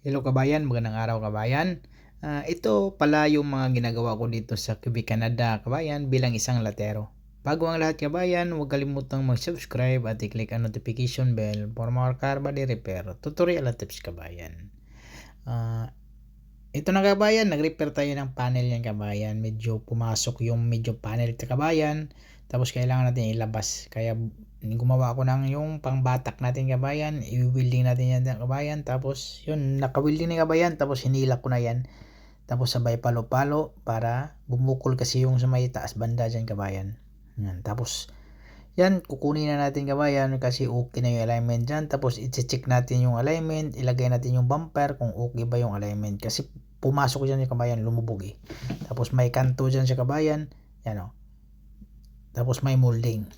Hello kabayan, magandang araw kabayan. Ah, ito pala yung mga ginagawa ko dito sa Quebec, Canada kabayan bilang isang latero. Bago ang lahat kabayan, huwag kalimutang mag-subscribe at i-click ang notification bell for more car body repair, tutorial at tips kabayan. Ah, ito na kabayan, nag-repair tayo ng panel yan kabayan. Medyo pumasok yung medyo panel kabayan. Tapos kailangan natin ilabas. Kaya gumawa ako ng yung pangbatak natin kabayan. I-welding natin yan kabayan. Tapos yun, naka-welding na kabayan. Tapos hinila ko na yan. Tapos sabay palo-palo para bumukol kasi yung sa may taas banda dyan kabayan. Yan. Tapos yan, kukunin na natin kabayan kasi okay na yung alignment dyan. Tapos i-check natin yung alignment, ilagay natin yung bumper kung okay ba yung alignment. Kasi pumasok dyan yung kabayan, lumubog eh. Tapos may kanto dyan sa kabayan, yan o. Tapos may molding.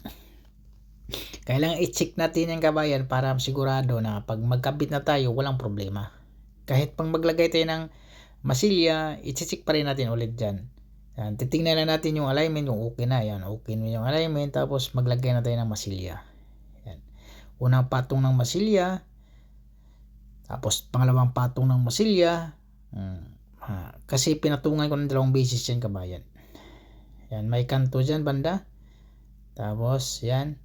Kailangan i-check natin yung kabayan para sigurado na pag magkabit na tayo, walang problema. Kahit pang maglagay tayo ng masilya, i-check pa rin natin ulit dyan. Yan, titingnan na natin yung alignment kung okay na. Yan, okay na yung alignment. Tapos maglagay na tayo ng masilya. Yan. Unang patong ng masilya. Tapos pangalawang patong ng masilya. Hmm. Ha, kasi pinatungan ko ng dalawang basis yan kabayan. Yan, may kanto dyan banda. Tapos, yan.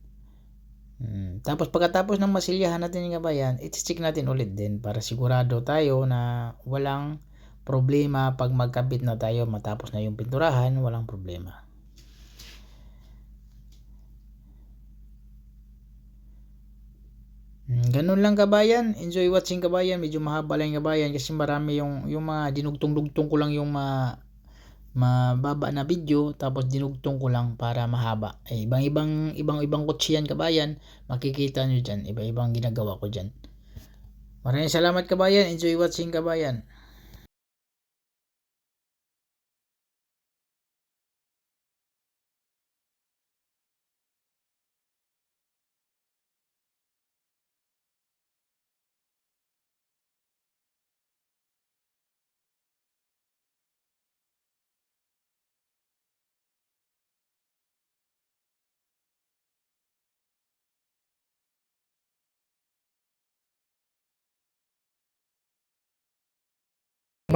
Hmm. Tapos pagkatapos ng masilyahan natin yung kabayan, i-check natin ulit din para sigurado tayo na walang problema pag magkabit na tayo matapos na yung pinturahan, walang problema. Hmm, Ganun lang kabayan. Enjoy watching kabayan. Medyo mahaba lang kabayan kasi marami yung yung mga dinugtong-dugtong ko lang yung ma mababa na video tapos dinugtong ko lang para mahaba. Eh, ibang-ibang ibang-ibang kotse yan kabayan. Makikita nyo dyan. Iba-ibang ginagawa ko dyan. Maraming salamat kabayan. Enjoy watching kabayan.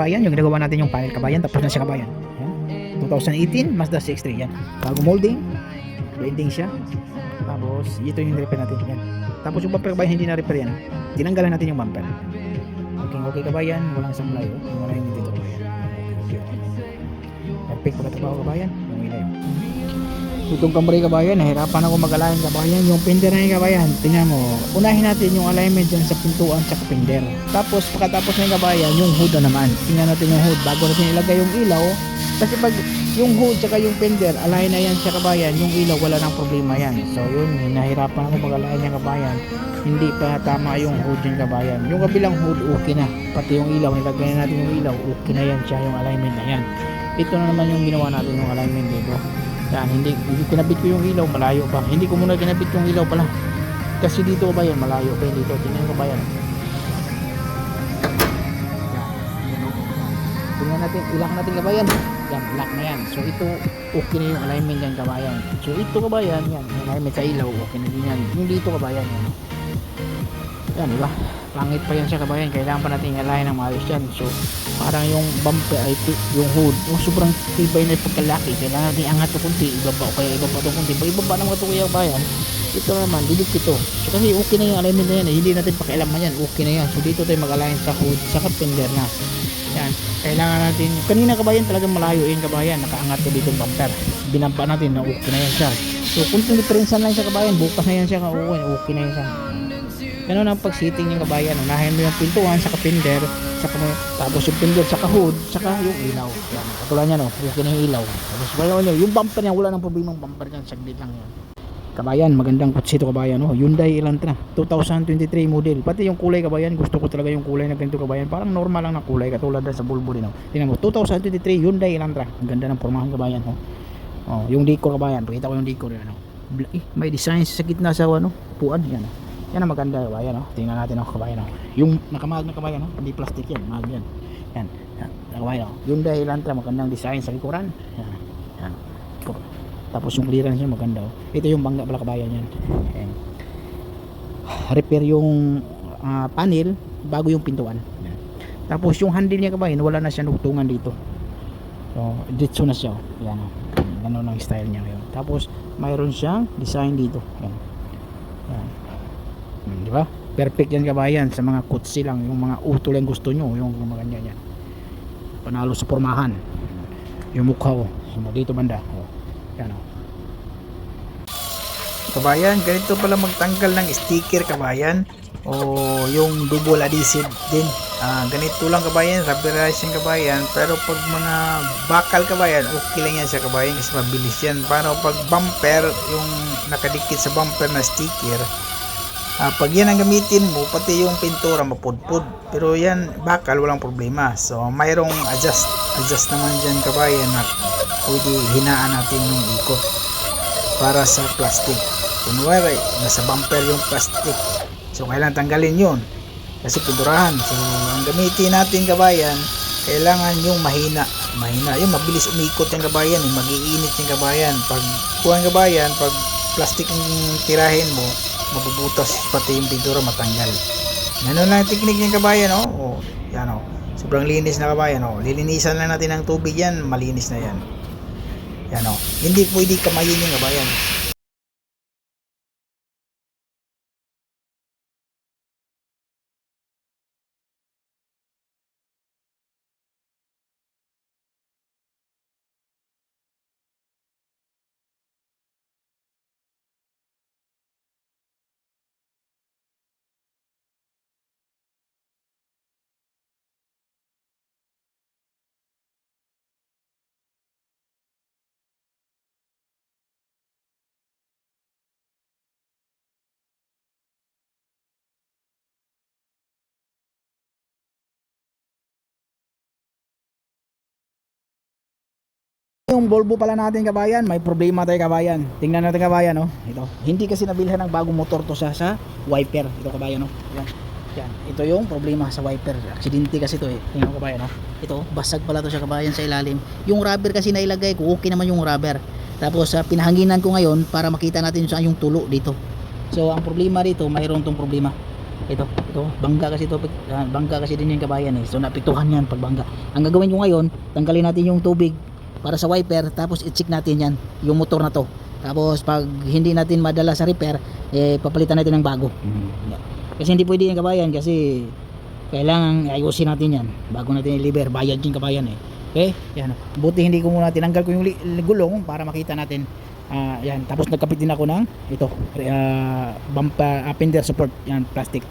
Kabayan, yung ginagawa natin yung panel kabayan, tapos na siya kabayan. Yan. 2018, Mazda CX-3 yan. Bago molding, bending siya. Tapos, ito yung repair natin yan. Tapos yung bumper kabayan, hindi na repair yan. Tinanggalan natin yung bumper. Okay, okay kabayan, walang. Yung wala yung dito kabayan. Okay, okay. Perfect pagkatabaho kabayan, yung ilaw. Itong kamray kabayan, nahirapan ako mag-align kabayan. Yung pinder na yung kabayan, tingnan mo. Unahin natin yung alignment dyan sa pintuan sa pinder. Tapos pagkatapos na yung kabayan, yung hood na naman. Tingnan natin yung hood bago natin ilagay yung ilaw. Kasi pag yung hood tsaka yung fender, align na yan sa kabayan, yung ilaw wala nang problema yan. So yun, nahirapan ako mag-align yung kabayan. Hindi pa tama yung hood yung kabayan. Yung kabilang hood, okay na. Pati yung ilaw, nilagay na natin yung ilaw, okay na yan siya yung alignment na yan. Ito na naman yung ginawa natin yung alignment dito. Yan, hindi, hindi kinabit ko yung ilaw, malayo pa. Hindi ko muna kinabit yung ilaw pala. Kasi dito ba yan, malayo pa dito. Tingnan ko ba yan. Tingnan natin, ilak natin kabayan. Yan, ilak na yan. So ito, okay na yung alignment yan kabayan. So ito kabayan, yan, alignment sa ilaw, okay na din yan. Yung dito kabayan, yan. Yan, di ba? Pangit pa yan siya kabayan. Kailangan pa natin i-align ng maayos yan. So, parang yung bumper ay yung hood. Yung sobrang tibay na pagkalaki. Kailangan natin angat ito kunti ibaba o kaya ibaba ito kunti pag ibaba naman ito kuya bayan. Ito naman didip ito. So kasi okay na yung alignment na yan eh. hindi natin pakialaman yan. Okay na yan. So dito tayo mag-align sa hood sa fender na. Yan. Kailangan natin kanina kabayan talagang malayo yung kabayan. Nakaangat ko dito bumper. Binamba natin na okay na yan siya. So kung diferensya lang siya kabayan bukas na yan siya okay, okay na yan siya ganun ang pag-sitting yung kabayan unahin mo yung pintuan sa pinder saka mo, tapos yung pinder sa hood saka yung ilaw. Katulad niya no? Na yung ilaw. Tapos wala wala yung bumper niya wala nang problema yung bumper niya saglit lang yan. Kabayan magandang kotse ito kabayan oh. Hyundai Elantra 2023 model. Pati yung kulay kabayan gusto ko talaga yung kulay na ganito kabayan. Parang normal lang na kulay katulad din sa Volvo din oh tingnan mo 2023 Hyundai Elantra. Ang ganda ng pormahan kabayan oh. Oh yung decor kabayan. Pakita ko yung decor yan oh Bla- eh, may design sa gitna sa ano puan yan oh yan ang maganda kabayan no? Tingnan natin ang kabayan no? Yung nakamahal na kabayan no? Hindi plastic yan, mahal yan. Yan. Yan, kabayan no? Hyundai Elantra magandang design sa likuran. Yan. Yan. Tapos yung clearance niya maganda oh. Ito yung bangga pala kabayan yan. Yan. Repair yung ah, panel bago yung pintuan. Yan. Tapos yung handle niya kabayan, wala na siya nugtungan dito. So, ditso na siya. oh. Yan. oh. Ganun ang style niya ngayon. Tapos, mayroon siyang design dito. Yan. Yan. Hmm, di ba? Perfect yan kabayan sa mga kutsi lang. Yung mga utol yung gusto nyo. Yung mga ganyan yan. Panalo sa pormahan. Yung mukha ko. So, dito banda. Oh. Yan oh. Kabayan, ganito pala magtanggal ng sticker kabayan o yung double adhesive din. Ah, ganito lang kabayan, rubberizing kabayan. Pero pag mga bakal kabayan, okay lang yan sa kabayan kasi mabilis yan. Paano pag bumper, yung nakadikit sa bumper na sticker, ah, pag yan ang gamitin mo, pati yung pintura mapudpud. Pero yan, bakal, walang problema. So, mayroong adjust. Adjust naman dyan kabayan na pwede hinaan natin yung ikot para sa plastic. Kunwari, nasa bumper yung plastic. So, kailangan tanggalin yun. Kasi pinturahan. So, ang gamitin natin kabayan, kailangan yung mahina. Mahina. Yung mabilis umikot yung kabayan. Yung magiinit yung kabayan. Pag kuhan kabayan, pag plastic ang tirahin mo, mabubutas pati yung pintura matanggal. Ganun lang technique ng kabayan, oh. oh yan, oh. Sobrang linis na kabayan, oh. Lilinisan lang natin ng tubig yan, malinis na yan. Yan, oh. Hindi pwede kamayin yung kabayan. Yung Volvo pala natin kabayan, may problema tayo kabayan. Tingnan natin kabayan, no? Ito. Hindi kasi nabilhan ng bagong motor to sa sa wiper. Ito kabayan, no? Yan. Yan. Ito yung problema sa wiper. Aksidente kasi to eh. Tingnan mo kabayan, no? Ito, basag pala to sa kabayan sa ilalim. Yung rubber kasi nailagay ko, okay naman yung rubber. Tapos sa pinahanginan ko ngayon para makita natin saan yung tulo dito. So ang problema dito, mayroon tong problema. Ito, ito, bangga kasi to, ah, bangga kasi din yung kabayan eh. So napiktuhan yan pag bangga. Ang gagawin ko ngayon, tanggalin natin yung tubig para sa wiper tapos i-check natin yan yung motor na to. Tapos pag hindi natin madala sa repair eh papalitan natin ng bago. Kasi hindi pwede yan kabayan kasi kailangan ayusin natin yan bago natin i-liver bayad yung kabayan eh. Okay? Yan. Buti hindi ko muna tinanggal ko yung gulong para makita natin. Ah, yan. Tapos nagkapit din ako ng ito uh, bumper uh, fender support yan plastic.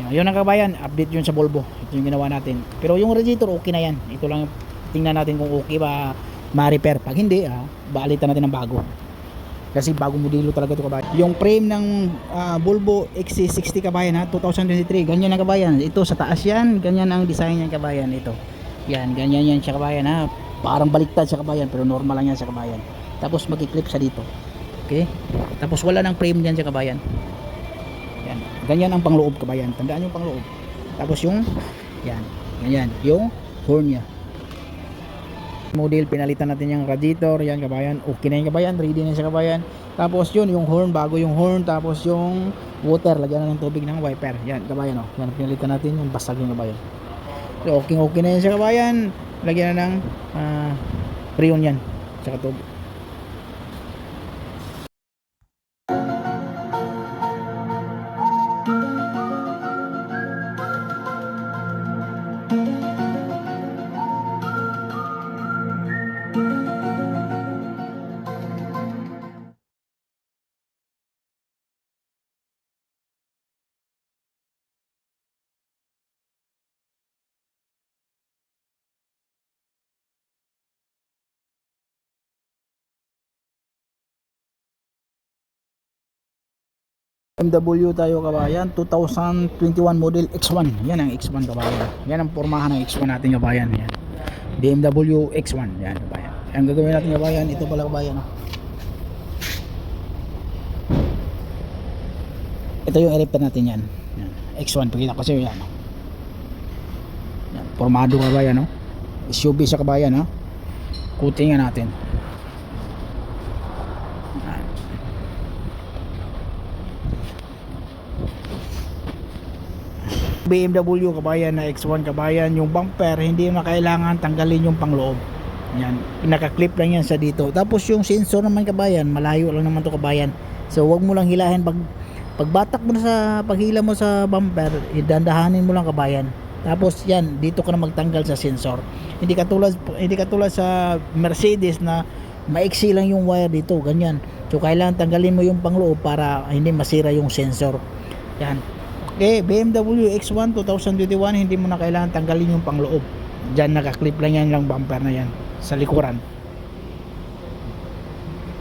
Yan, yun ang kabayan. Update yun sa Volvo. Ito yung ginawa natin. Pero yung radiator okay na yan. Ito lang tingnan natin kung okay ba ma-repair. Pag hindi, ah, baalitan natin ng bago. Kasi bagong modelo talaga ito kabayan. Yung frame ng ah, Volvo XC60 kabayan ha, 2023. Ganyan ang kabayan. Ito sa taas yan, ganyan ang design niyan kabayan ito. Yan, ganyan yan siya kabayan ha. Parang baliktad siya kabayan pero normal lang yan sa kabayan. Tapos mag-clip sa dito. Okay? Tapos wala nang frame diyan sa kabayan. Yan. Ganyan ang pangloob kabayan. Tandaan yung pangloob. Tapos yung yan, ganyan, yung horn niya model pinalitan natin yung radiator yan kabayan. Okay na yung kabayan ready na siya kabayan. Tapos yun yung horn bago yung horn tapos yung water lagyan na ng tubig ng wiper. Yan kabayan o yan pinalitan natin yung basag yung kabayan. So okay okay na yan siya kabayan. Lagyan na ng uh, freon yan saka tubig MW tayo kabayan. 2021 model X1 yan ang X1 kabayan. Yan ang pormahan ng X1 natin kabayan. Yan. BMW X1 yan kabayan. Ang gagawin natin kabayan ito pala kabayan oh. ito yung i-repair natin yan, yan. X1 pakita ko sa iyo yan oh. yan kabayan no SUV sa kabayan ha kutingan natin Yan. BMW kabayan na X1 kabayan yung bumper hindi na kailangan tanggalin yung pangloob. Yan nakaklip lang yan sa dito. Tapos yung sensor naman kabayan malayo lang naman to kabayan. So wag mo lang hilahin pag pagbatak mo na sa paghila mo sa bumper idandahanin mo lang kabayan. Tapos yan dito ka na magtanggal sa sensor. Hindi katulad hindi katulad sa Mercedes na maiksi lang yung wire dito ganyan. So kailangan tanggalin mo yung pangloob para hindi masira yung sensor. Yan eh, BMW X1 2021, hindi mo na kailangan tanggalin yung pangloob. Diyan nakaklip lang yan lang bumper na yan sa likuran.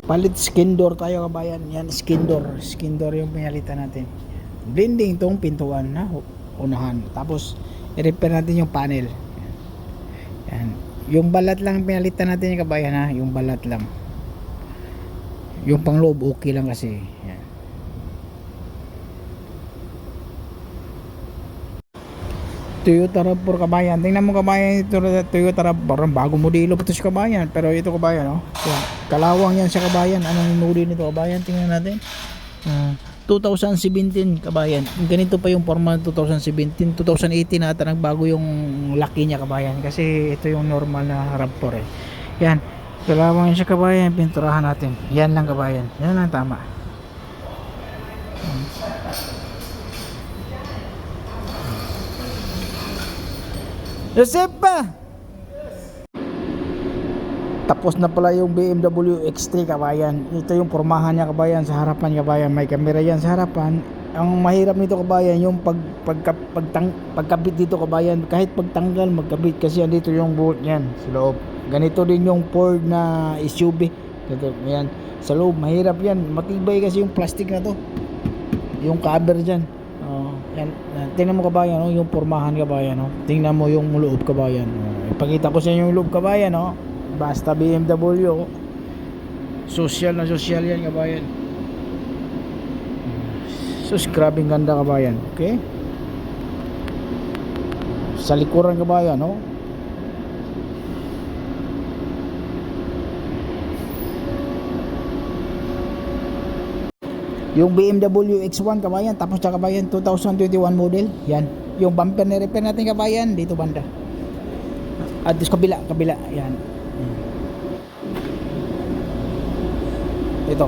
Palit skin door tayo kabayan. Yan skin door. Skin door yung pinalitan natin. Blending tong pintuan na unahan. Tapos i-repair natin yung panel. Yan. Yung balat lang pinalitan natin yung kabayan ha. Yung balat lang. Yung pangloob okay lang kasi. Yan. Toyota RAV4 kabayan. Tingnan mo kabayan ito Toyota RAV4. Parang bago modelo pa ito sa kabayan. Pero ito kabayan, oh. Yan. Kalawang yan sa kabayan. Anong modelo nito kabayan? Tingnan natin. Ah, 2017 kabayan. Ganito pa yung forma ng 2017. 2018 na ata nagbago yung laki niya kabayan. Kasi ito yung normal na RAV4 eh. Yan. Kalawang yan sa kabayan. Pinturahan natin. Yan lang kabayan. Yan lang tama. Josepa! Tapos na pala yung BMW X3 kabayan. Ito yung pormahan niya kabayan sa harapan kabayan. May kamera yan sa harapan. Ang mahirap nito kabayan yung pag, pagka, pagtang, pagkabit dito kabayan. Kahit pagtanggal magkabit kasi andito yung bolt niyan sa loob. Ganito din yung Ford na SUV. Ito, yan. Sa loob, mahirap yan. Matibay kasi yung plastic na to. Yung cover dyan. Yan. Tingnan mo kabayan, oh, yung pormahan kabayan, oh. Tingnan mo yung loob kabayan. Oh. Ipakita ko sa inyo yung loob kabayan, oh. Basta BMW. Social na social yan kabayan. Sus, grabing ganda kabayan. Okay? Sa likuran kabayan, oh. Yung BMW X1 kabayan, tapos sa kabayan 2021 model. Yan. Yung bumper na repair natin kabayan, dito banda. At sa kabila, kabila. Yan. Ito.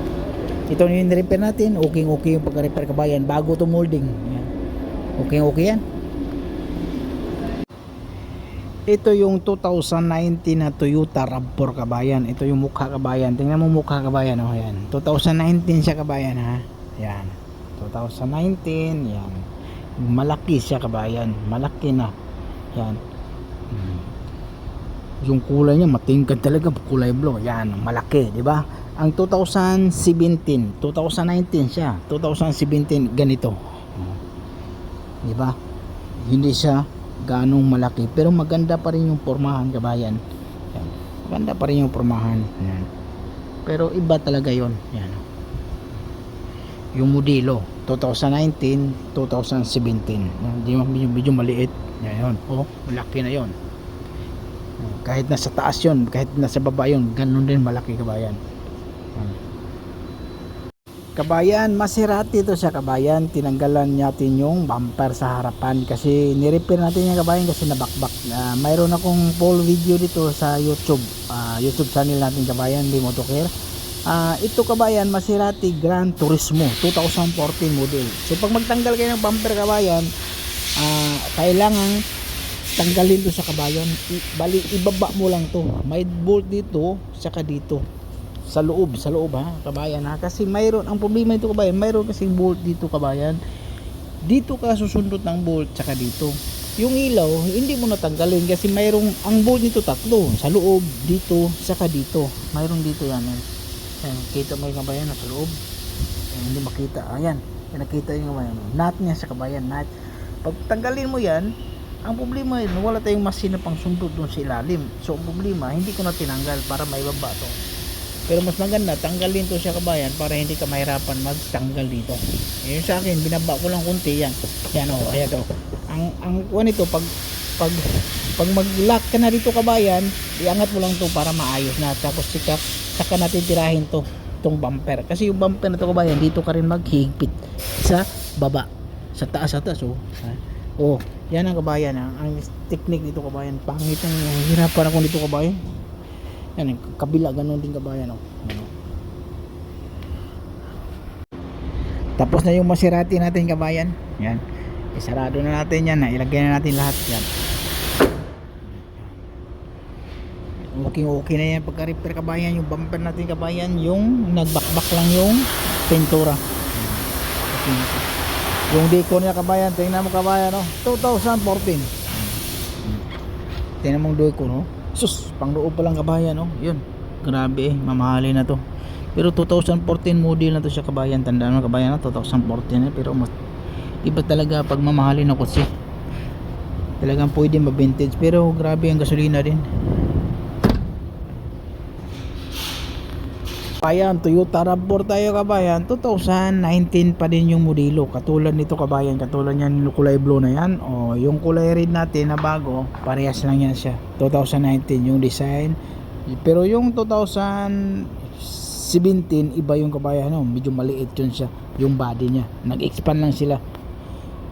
Ito yung repair natin. Okay, okay yung pagka-repair kabayan. Bago to molding. Yan. Okay, okay yan. Ito yung 2019 na Toyota RAV4 kabayan. Ito yung mukha kabayan. Tingnan mo mukha kabayan. Oh, yan. 2019 siya kabayan ha. Yan. 2019. Yan. Malaki siya kabayan. Malaki na. Yan. Hmm. Yung kulay niya matingkad talaga. Kulay blue. Yan. Malaki. di ba? Ang 2017. 2019 siya. 2017 ganito. Hmm. Di? Hindi siya ganong malaki pero maganda pa rin yung pormahan kabayan yan. maganda pa rin yung pormahan yan. pero iba talaga yon yan. Yung modelo 2019 2017 yan. Di- medyo, medyo maliit yan yun oh, malaki na yon kahit nasa taas yon kahit nasa baba yon ganun din malaki kabayan yan. Kabayan, Maserati to siya kabayan. Tinanggalan natin yung bumper sa harapan kasi nirepair natin yung kabayan kasi nabakbak. Uh, mayroon akong full video dito sa YouTube. Ah, YouTube channel natin kabayan, di Motocare. Ah, ito kabayan, Maserati Grand Turismo 2014 model. So pag magtanggal kayo ng bumper kabayan, ah, kailangan tanggalin to sa kabayan. I- bali, ibaba mo lang to. May bolt dito, saka dito sa loob, sa loob ha, kabayan ha. Kasi mayroon, ang problema nito kabayan, mayroon kasi bolt dito kabayan. Dito ka susundot ng bolt, tsaka dito. Yung ilaw, hindi mo natanggalin kasi mayroong, ang bolt nito tatlo. Sa loob, dito, saka dito. Mayroon dito yan. Yan, yan kita mo yung kabayan sa loob. Yan, hindi makita. Ayan, yan, nakita yung kabayan. Nut niya sa kabayan, nut. Pag tanggalin mo yan, ang problema yun, wala tayong masina pang sundot doon sa ilalim. So, ang problema, hindi ko na tinanggal para may baba to. Pero mas maganda, tanggalin to siya kabayan para hindi ka mahirapan magtanggal dito. Yung sa akin, binaba ko lang kunti yan. Yan o, oh, ayan o. Ang, ang kuha nito, pag, pag, pag mag-lock ka na dito kabayan, iangat mo lang to para maayos na. Tapos sika, saka natin tirahin to, tong bumper. Kasi yung bumper na to kabayan, dito ka rin maghigpit sa baba. Sa taas, sa taas oh. Ha? Oh, yan ang kabayan. Ang, ang technique nito kabayan. Pangit ang hirapan ako nito kabayan. Yan, ang kabila ganun din kabayan. Oh. Ano. Tapos na yung Maserati natin kabayan. Yan. Isarado na natin yan. Ilagay na natin lahat yan. Okay, okay na yan pagka-repair kabayan. Yung bumper natin kabayan. Yung nagbakbak lang yung pintura. Yung deco niya kabayan, tingnan mo kabayan, no? 2014. Tingnan mo yung deco, no? Sus, pang loob pa lang kabayan, no? Yun. Grabe eh, mamahalin na to. Pero 2014 model na to siya kabayan. Tandaan mo kabayan, no? 2014 eh. Pero mas, iba talaga pag mamahalin na kotse. Talagang pwede ma-vintage. Pero grabe ang gasolina din. Kabayan, Toyota RAV4 tayo kabayan. 2019 pa din yung modelo. Katulad nito kabayan Katulad yan yung kulay blue na yan. O, Yung kulay red natin na bago Parehas lang yan siya. 2019 yung design. Pero yung 2017 Iba yung kabayan no? Medyo maliit yun siya Yung body niya. Nag-expand lang sila.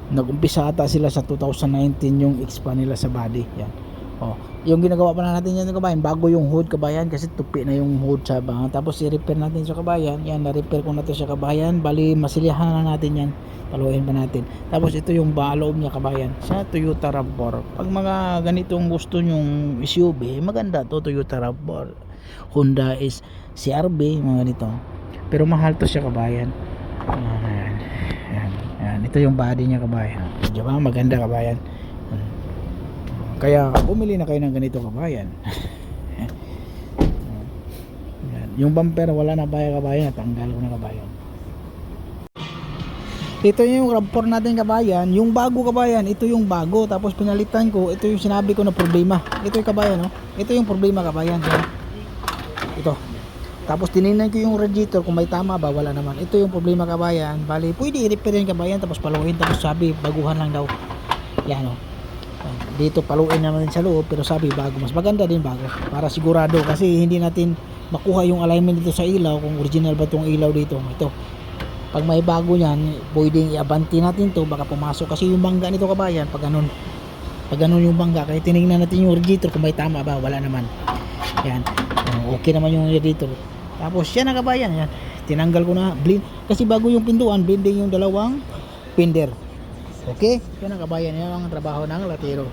Nag-umpisa ata sila sa 2019 Yung expand nila sa body. Yan Oh, yung ginagawa pa na natin yan kabayan, bago yung hood kabayan kasi tupi na yung hood sa banga. Tapos i-repair natin sa kabayan. Yan, na-repair ko na to sa kabayan. Bali, masilihan na natin yan. Paluin pa natin. Tapos ito yung baloob niya kabayan sa Toyota RAV4. Pag mga ganitong gusto nyong SUV, maganda to Toyota RAV4. Honda is CRV, mga ganito. Pero mahal to siya kabayan. Yan. Yan. Yan. Ito yung body niya kabayan. Diba? Maganda kabayan. Kaya bumili na kayo ng ganito kabayan. Yan. Yung bumper wala na baya kabayan, tanggal ko na kabayan. Ito yung RAV4 natin kabayan, yung bago kabayan, ito yung bago tapos pinalitan ko, ito yung sinabi ko na problema. Ito yung kabayan, no? Ito yung problema kabayan. Yan. Ito. Tapos tinignan ko yung radiator kung may tama ba, wala naman. Ito yung problema kabayan. Bali, pwede i-repair yung kabayan tapos paluin tapos sabi baguhan lang daw. Yan, no? Dito paluin naman din sa loob pero sabi bago mas maganda din bago. Para sigurado kasi hindi natin makuha yung alignment dito sa ilaw kung original ba itong ilaw dito. Ito pag may bago yan pwedeng i-abanti natin to baka pumasok. Kasi yung bangga nito kabayan pag ganun pag ganun yung bangga kaya tinignan natin yung radiator kung may tama ba wala naman. Yan. Okay naman yung radiator tapos yan na kabayan yan. Tinanggal ko na blind kasi bago yung pintuan blending yung dalawang pinder Okay? Yan ang kabayan. Yan ang trabaho ng latero.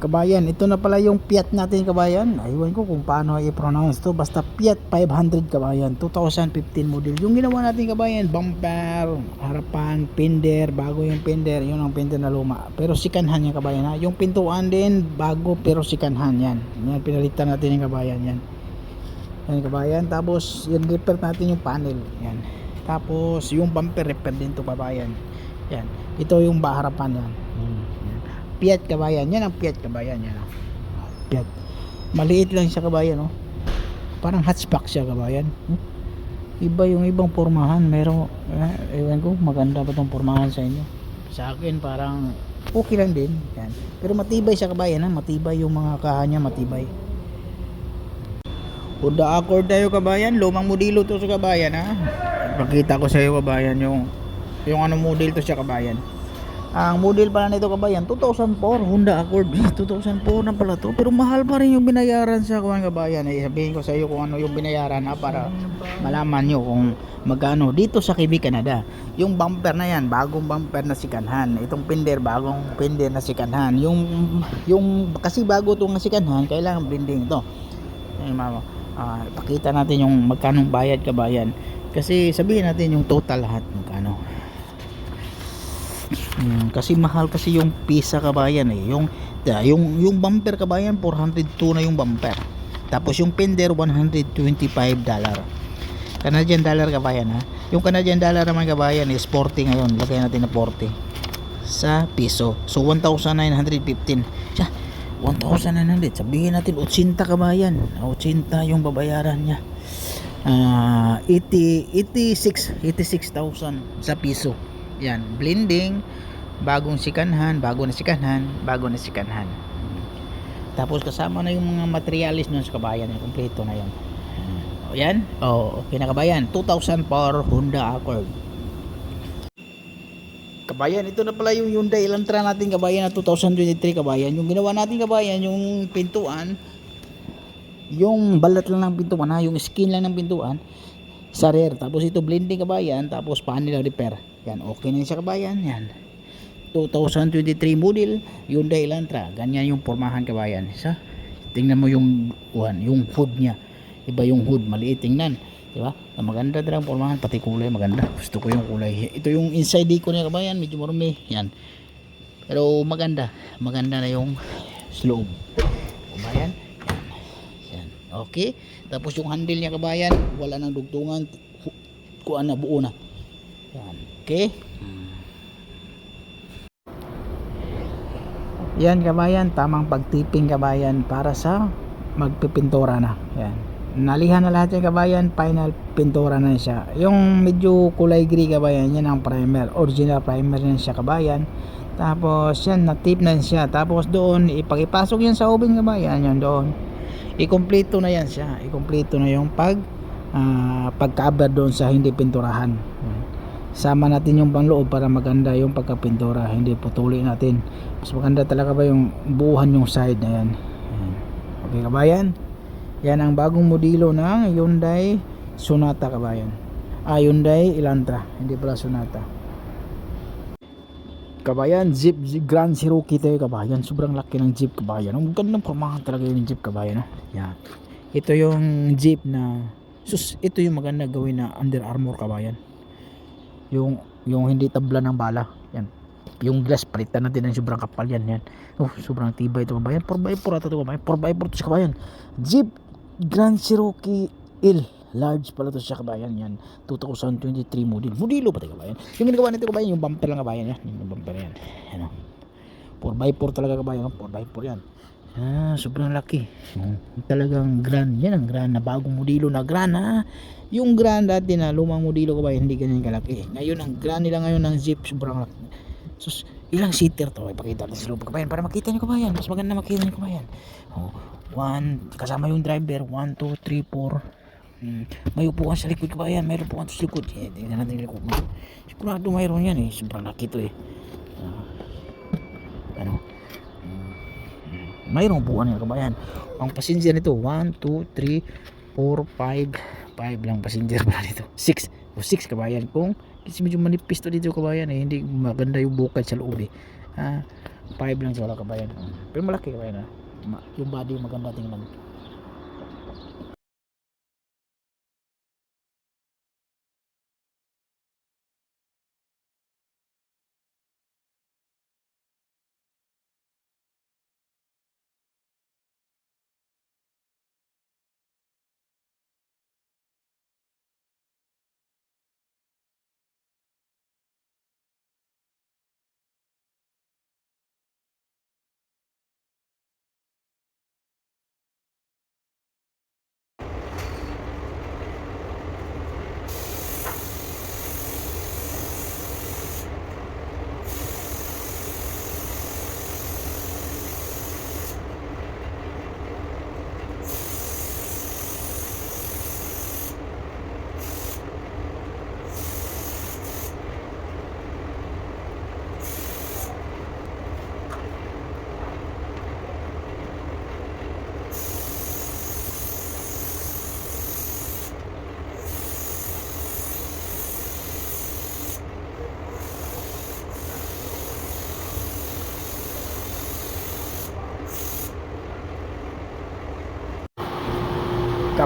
Kabayan, ito na pala yung Fiat natin kabayan. Aywan ko kung paano i-pronounce to. Basta Fiat 500 kabayan. 2015 model. Yung ginawa natin kabayan, bumper, harapan, pinder, bago yung pinder. Yun ang pinder na luma. Pero sikanhan yan kabayan ha. Yung pintuan din, bago pero sikanhan yan. Yan, pinalitan natin yung kabayan yan. Yan kabayan. Tapos, yung repair natin yung panel. Yan. Tapos, yung bumper repair din to kabayan. Yan. Ito yung baharapan yan. Hmm. Fiat kabayan. Yan ang Fiat kabayan. Yan. Fiat. Maliit lang siya kabayan. Oh. Parang hatchback siya kabayan. Hmm. Iba yung ibang pormahan. Meron, eh, ewan ko, maganda ba itong pormahan sa inyo? Sa akin parang okay lang din. Yan. Pero matibay siya kabayan. Ha? Matibay yung mga kaha niya. Matibay. Honda Accord tayo kabayan. Lumang modelo to sa kabayan ha. Pakita ko sa iyo kabayan yung yung ano model to siya kabayan. Ang model pala nito kabayan 2004 Honda Accord. Eh, 2004 na pala to. Pero mahal pa rin yung binayaran sa kuwan kabayan. Eh, sabihin ko sa iyo kung ano yung binayaran ha, para malaman nyo kung magkano. Dito sa Kibi Canada yung bumper na yan bagong bumper na sikanhan itong pinder bagong pinder na sikanhan yung yung kasi bago itong sikanhan kailangan blending ito. Ayun, mama. Ah, pakita natin yung magkanong bayad kabayan. Kasi sabihin natin yung total lahat magkano Hmm, kasi mahal kasi yung pisa kabayan eh. Yung yung yung bumper kabayan 402 na yung bumper. Tapos yung fender 125 dollar. Canadian dollar kabayan ha. Yung Canadian dollar naman kabayan is 40 ngayon. Lagay natin na 40 sa piso. So 1,915. Siya 1,900. Sabihin natin 80 kabayan. 80 yung babayaran niya. Ah, 80 86 86,000 sa piso. Yan, blending, bagong sikanhan, bago na sikanhan, bago na sikanhan. Tapos kasama na yung mga materialis nun sa kabayan, yung kompleto na yan. O yan, o okay na kabayan, 2004 Honda Accord. Kabayan, ito na pala yung Hyundai Elantra natin kabayan na 2023 kabayan. Yung ginawa natin kabayan, yung pintuan, yung balat lang ng pintuan ha, yung skin lang ng pintuan sa rear. Tapos ito blending kabayan, tapos panel repair. Yan, okay na yun siya kabayan. Yan. 2023 model Hyundai Elantra. Ganyan yung pormahan kabayan. Isa. Tingnan mo yung one, yung hood niya. Iba yung hood, maliit tingnan. Di ba? Ah, Maganda din ang pormahan, pati kulay maganda. Gusto ko yung kulay. Ito yung inside ko niya kabayan, medyo marumi. Yan. Pero maganda. Maganda na yung loob. Kabayan. Okay. Tapos yung handle niya kabayan, wala nang dugtungan. Kuan na buo na. Yan. Okay. Yan kabayan, tamang pagtiping kabayan para sa magpipintura na. Yan. Nalihan na lahat yan kabayan, final pintura na siya. Yung medyo kulay gray kabayan, yan ang primer. Original primer yan siya kabayan. Tapos yan, natip na siya. Tapos doon, ipagipasok yan sa oven kabayan, yan doon. Ikompleto na yan siya. Ikompleto na yung pag ah, pagka-cover doon sa hindi pinturahan. Sama natin yung panloob para maganda yung pagkapintura, hindi putuli natin. Mas maganda talaga ba yung buuhan yung side na. Yan. Okay kabayan? Yan ang bagong modelo ng Hyundai Sonata kabayan. Ah, Hyundai Elantra, hindi pala Sonata. Kabayan, Jeep, Jeep Grand Cherokee tayo kabayan. Sobrang laki ng Jeep kabayan. Ang gandang pormahan talaga yung Jeep kabayan. No? Yan. Ito yung Jeep na sus, ito yung maganda gawin na Under Armour kabayan. Yung yung hindi tabla ng bala. Yan. Yung glass palitan natin ng sobrang kapal yan. Yan. Oh, sobrang tibay ito kabayan. 4x4 ito kabayan. 4x4 ito kabayan. Jeep Grand Cherokee L large pala to siya kabayan yan. 2023 model. Modelo pa tayo kabayan yung ginagawa nito kabayan yung bumper lang kabayan yan. Yung bumper yan. Ano 4x4 talaga kabayan 4x4 yan. Ah sobrang laki. Talagang grand. Yan ang grand na bagong modelo na grand ha? Yung grand dati na lumang modelo kabayan hindi ganyan kalaki. Ngayon ang grand nila ngayon ng jeep sobrang laki. Sus ilang seater to? Ipakita natin sa loob kabayan para makita niyo kabayan mas maganda makita niyo kabayan oh, one kasama yung driver. 1, 2, 3, 4 Hmm. May upuan sa likod kabayan, mayroon upuan sa likod. Eh, tingnan natin likod mo. Sigurado mayroon yan eh. Sobrang laki to eh. Ah. ano? Hmm. Mayroong upuan yan kabayan. Ang passenger nito, 1, 2, 3, 4, 5. 5 lang passenger pala dito. 6. O 6 kabayan. Kung kasi medyo manipis to dito kabayan eh. Hindi maganda yung bukad sa loob eh. Ah, 5 lang siya wala kabayan. Pero malaki kabayan ah. Yung body maganda tingnan.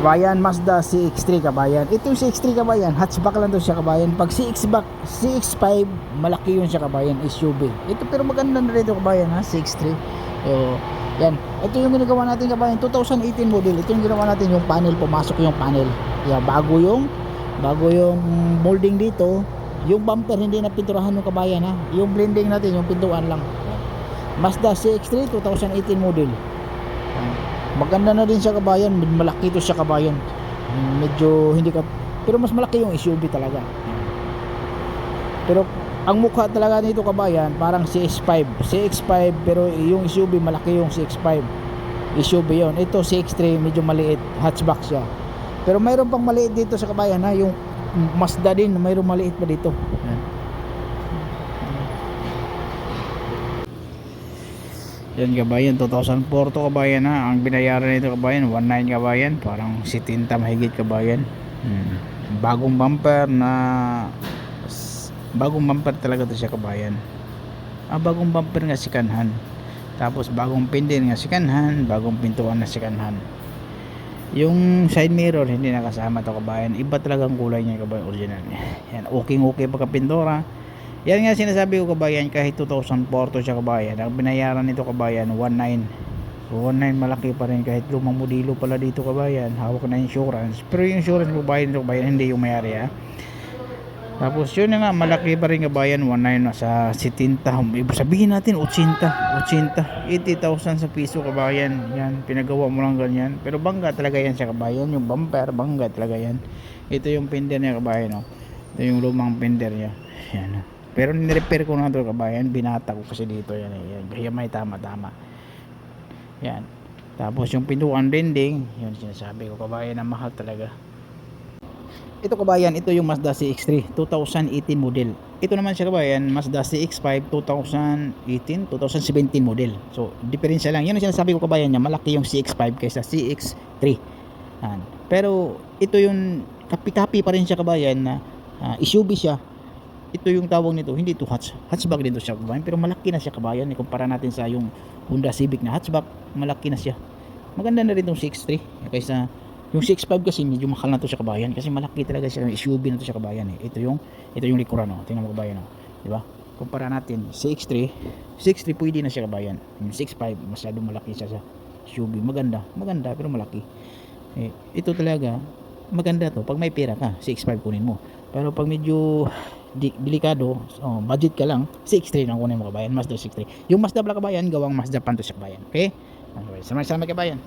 Kabayan Mazda CX-3 kabayan. Ito yung CX-3 kabayan, hatchback lang to siya kabayan. Pag CX-back, CX-5, malaki yun siya kabayan, SUV. Ito pero maganda na rin ito kabayan ha, CX-3. So, yan. Ito yung ginagawa natin kabayan, 2018 model. Ito yung ginawa natin yung panel, pumasok yung panel. Yeah, bago yung bago yung molding dito, yung bumper hindi na pinturahan ng kabayan ha. Yung blending natin, yung pintuan lang. Mazda CX-3 2018 model. Yan. Maganda na din siya kabayan, malaki to siya kabayan. Medyo hindi ka pero mas malaki yung SUV talaga. Pero ang mukha talaga nito kabayan, parang CX-5. CX-5 pero yung SUV malaki yung CX-5. SUV yon. Ito CX-3 medyo maliit, hatchback siya. Pero mayroon pang maliit dito sa kabayan ha, yung Mazda din, mayroon maliit pa dito. Yan. Yan kabayan, 2004 to kabayan ha. Ang binayaran nito kabayan, 19 kabayan. Parang 70 mahigit kabayan. Hmm. Bagong bumper na bagong bumper talaga to siya kabayan. Ah, bagong bumper nga si kanhan. Tapos bagong pindin nga si kanhan, bagong pintuan na si kanhan. Yung side mirror hindi nakasama to kabayan. Iba talaga ang kulay niya kabayan original. Yan, okay okay pagka pintura. Yan nga sinasabi ko kabayan kahit 2004 to siya kabayan. Ang binayaran nito kabayan 19. So 19 malaki pa rin kahit lumang modelo pala dito kabayan. Hawak na insurance. Pero yung insurance mo bayan nito kabayan hindi yung mayari ha. Tapos yun nga malaki pa rin kabayan 19 sa 70. Ibig sabihin natin 80. 80. 80,000 sa piso kabayan. Yan pinagawa mo lang ganyan. Pero bangga talaga yan sa kabayan. Yung bumper bangga talaga yan. Ito yung fender niya kabayan. Oh. Ito yung lumang fender niya. Yan. oh. Pero nirepair ko na ito kabayan. Binata ko kasi dito yan. Eh. Yan. Kaya may tama-tama. Yan. Tapos yung pintuan dinding. Yun sinasabi ko kabayan na mahal talaga. Ito kabayan, ito yung Mazda CX-3 2018 model. Ito naman siya kabayan, Mazda CX-5 2018, 2017 model. So, diferensya lang. Yan ang sinasabi ko kabayan niya, malaki yung CX-5 kaysa CX-3. Yan. Pero ito yung kapi-kapi pa rin siya kabayan na ah, SUV siya. Ito yung tawag nito, hindi ito hatch, hatchback din to siya kabayan, pero malaki na siya kabayan. Ikumpara natin sa yung Honda Civic na hatchback, malaki na siya. Maganda na rin itong CX-3 kaysa yung 6.5 kasi medyo mahal na to sa kabayan kasi malaki talaga siya yung SUV na to sa kabayan eh. Ito yung ito yung likuran oh. Tingnan mo kabayan oh. Di ba? Kumpara natin 6.3, 6.3 pwede na siya kabayan. Yung 6.5 masyado malaki siya sa SUV. Maganda, maganda pero malaki. Eh, ito talaga maganda to pag may pera ka 6.5 kunin mo. Pero pag medyo di, delikado, oh, budget ka lang, 6.3 ang kunin mo kabayan, Mazda 6.3. Yung Mazda Black kabayan, gawang Mazda Panto sa kabayan. Okay? Okay, sama-sama kabayan.